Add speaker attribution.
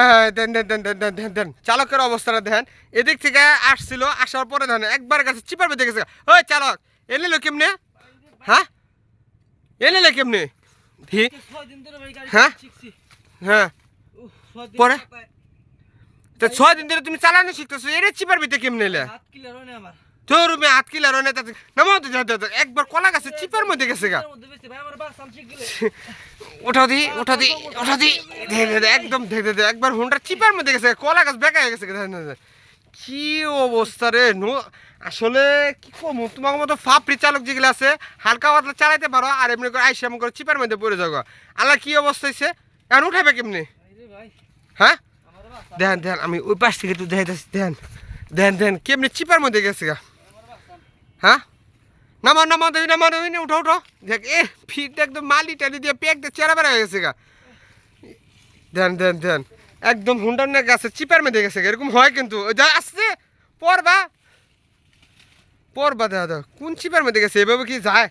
Speaker 1: হ্যাঁ দেন দেন দেন দেন দেন দেন চালকের অবস্থাটা দেখেন। এদিক থেকে আসছিল আসার পরে দেখেন একবার কাছে চিপার বেঁধে গেছে। ওই চালক এনে কেমনে? হ্যাঁ? এনে কেমনে? ধি
Speaker 2: ছয় দিন ধরে
Speaker 1: হ্যাঁ? হ্যাঁ। পরে? তো ছয় দিন ধরে তুমি চালানো শিখতেছো এর চিপার বেঁধে কেমনে এলে? তোর রুমে হাত কিলার না নামাও তো একবার কলা গাছে চিপার মধ্যে গেছে গা। উঠা দি উঠা দি উঠা দি। একদম ধে ধে, একবার হুন্ডার চিপার মধ্যে গেছে কলা গাছ বেঁকা হয়ে গেছে দেখেন, দেখেন, দেখেন। কি অবস্থা রে নো আসলে কি কম? তোমার মতো ফাপড়ি চালক যেগুলো আছে হালকা পাতলা চালাইতে পারো আর এমনি করে আইসা এমন করে চিপার মধ্যে পড়ে যাও। আল্লাহ কি অবস্থা হয়েছে এখন উঠাবে কেমনি? হ্যাঁ? দেন দেন আমি ওই পাশ থেকে একটু দেখে দেন। দেন দেন কেমনি চিপার মধ্যে গেছে গা। হ্যাঁ? নামা নামা দেবি নামা দেবি না উঠো উঠো। দেখ, এ ফিট একদম মালি টালি দিয়ে পেক দিয়ে চেরা বেড়া হয়ে গেছে গা। দেন ধ্যান ধ্যান একদম হুন্ডার না গাছে, চিপার মধ্যে গেছে। এরকম হয় কিন্তু। যা আসছে, পরবা। পরবা, দাদা, কোন চিপার মধ্যে গেছে? এভাবে কি যায়?